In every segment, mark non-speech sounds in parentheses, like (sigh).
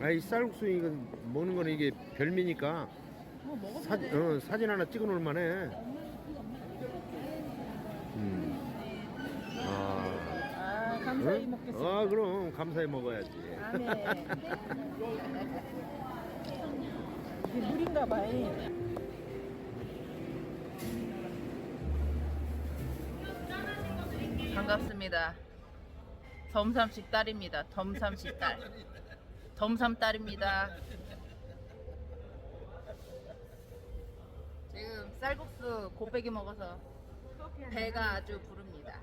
아이 쌀국수 이거 먹는 거는 이게 별미니까 뭐 먹어도 사, 돼. 어, 사진 하나 찍어 놓을 만해. 음. 아. 아 감사히 응? 먹겠습니다. 아 그럼 감사히 먹어야지. 아네. 이게 물인가 봐요. 반갑습니다. 덤삼식 딸입니다. 덤삼식 딸. 덤삼 딸입니다. 지금 쌀국수 곱빼기 먹어서 배가 아주 부릅니다.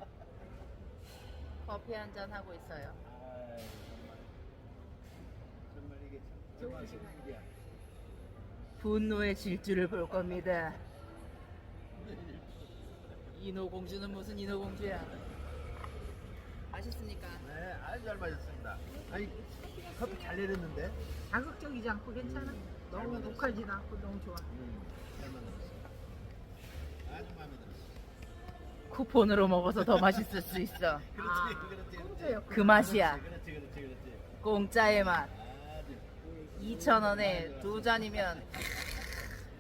커피 한 잔 하고 있어요. 분노의 질주를 볼 겁니다. 인호공주는 무슨 인호공주야? 맛있습니까? 네, 아주 잘 마셨습니다. 아니 커피 잘 내렸는데. 자극적이지 않고 괜찮아? 너무 독하지도 않고 너무 좋아. 음, 잘. 아주 마음에 들었어. 쿠폰으로 먹어서 더 맛있을 수 있어. (laughs) 그렇지, 아, 그렇지, 공짜였구나. 그 맛이야. 그렇지, 그렇지, 그렇지. 공짜의 맛. 아주 2,000원에 두 잔이면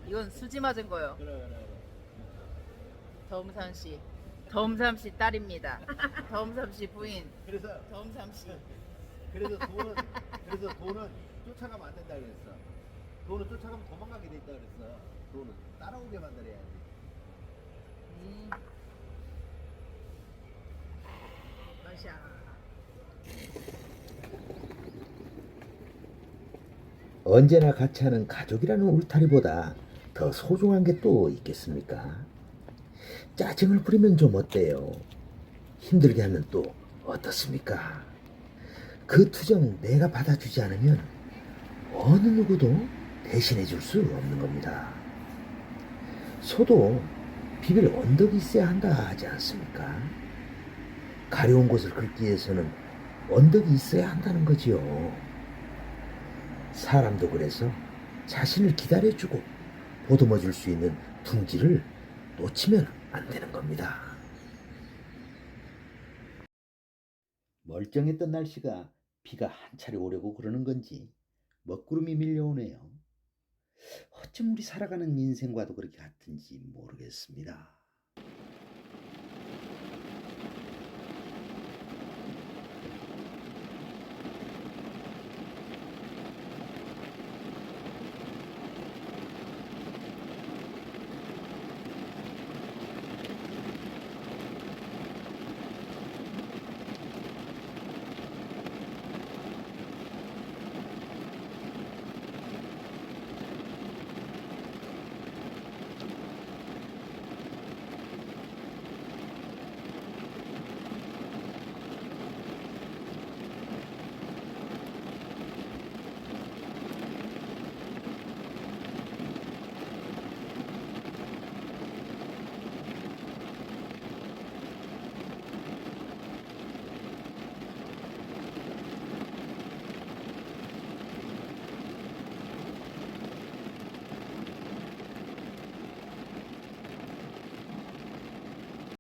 이건 수지 맞은 거요. 그래, 그래, 그래. 덤삼 씨. 덤삼 씨 딸입니다. (laughs) 덤삼 씨 부인. 그래서 덤삼 씨. 그래서 돈은 그래서 돈은 쫓아가면 안 된다 그랬어. 돈은 쫓아가면 도망가게 돼 있다 그랬어. 돈은 따라오게 만들어야지. 음, 맛이야. 언제나 같이 하는 가족이라는 울타리보다 더 소중한 게 또 있겠습니까? 짜증을 부리면 좀 어때요? 힘들게 하면 또 어떻습니까? 그 투정 내가 받아주지 않으면 어느 누구도 대신해 줄 수 없는 겁니다. 소도 비빌 언덕이 있어야 한다 하지 않습니까? 가려운 곳을 긁기 위해서는 언덕이 있어야 한다는 거지요. 사람도 그래서 자신을 기다려주고 보듬어 줄 수 있는 둥지를 놓치면 안 되는 겁니다. 멀쩡했던 날씨가 비가 한 차례 오려고 그러는 건지 먹구름이 밀려오네요. 어쩜 우리 살아가는 인생과도 그렇게 같은지 모르겠습니다.